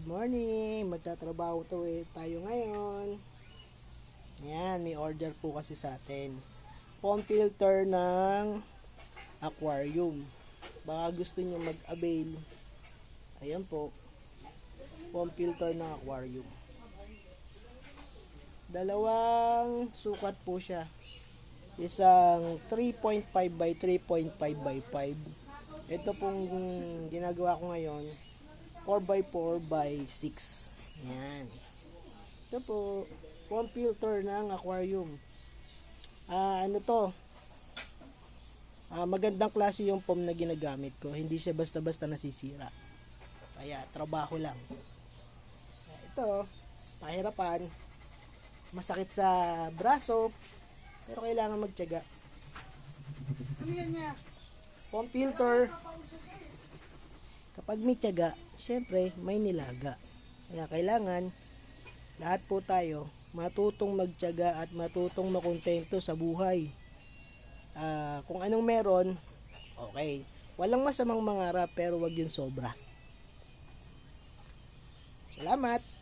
Good morning! Magtatrabaho to eh, tayo ngayon. Ayan, may order po kasi sa atin. Foam filter ng aquarium. Baka gusto nyo mag-avail. Ayan po. Foam filter ng aquarium. Dalawang sukat po siya. Isang 3.5 by 3.5 by 5. Ito pong ginagawa ko ngayon 4x4 by 6. Yan. Ito po, foam filter ng aquarium. Ah, ano to? Ah, magandang klase yung foam na ginagamit ko. Hindi siya basta-basta nasisira. Kaya, trabaho lang. Ah, Ito, pahirapan. Masakit sa braso. Pero kailangan magtiyaga. Foam filter. Kapag may tiyaga, syempre may nilaga. Kaya kailangan lahat po tayo matutong magtiyaga at matutong makontento sa buhay. Ah, kung anong meron, okay. Walang masamang mangarap pero wag yun sobra. Salamat!